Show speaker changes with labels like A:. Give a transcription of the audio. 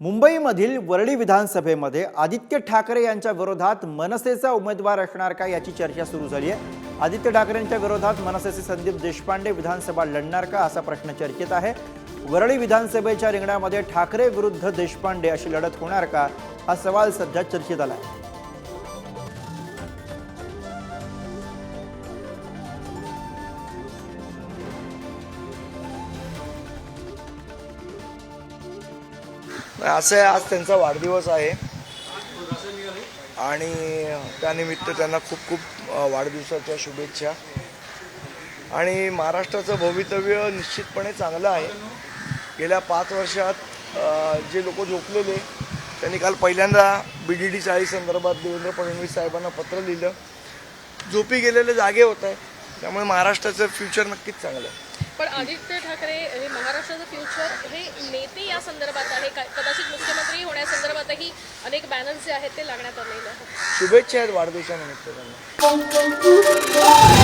A: मुंबईमधील वरळी विधानसभेमध्ये आदित्य ठाकरे यांच्या विरोधात मनसेचा उमेदवार असणार का याची चर्चा सुरू झाली आहे. आदित्य ठाकरेंच्या विरोधात मनसेचे संदीप देशपांडे विधानसभा लढणार का असा प्रश्न चर्चेत आहे. वरळी विधानसभेच्या रिंगणामध्ये ठाकरे विरुद्ध देशपांडे अशी लढत होणार का? हा सवाल सध्या चर्चेत आला आहे
B: असं आहे आज त्यांचा वाढदिवस आहे. आणि त्यानिमित्त त्यांना खूप खूप वाढदिवसाच्या शुभेच्छा. आणि महाराष्ट्राचं भवितव्य निश्चितपणे चांगलं आहे. गेल्या पाच वर्षात जे लोक झोपलेले त्यांनी काल पहिल्यांदा बी डी डी चाळीस संदर्भात देवेंद्र फडणवीस साहेबांना पत्र लिहिलं. झोपी गेलेले जागे होत आहेत. त्यामुळे महाराष्ट्राचं फ्युचर नक्कीच चांगलं आहे.
C: पण आदित्य ठाकरे हे फ्युचर हे नेते या संदर्भात आहे का- कदाचित मुख्यमंत्री होण्यासंदर्भातही अनेक बॅनर्स जे आहेत ते लागण्यात आलेले आहेत.
B: शुभेच्छा आहेत वाढदिवसानिमित्त त्यांना.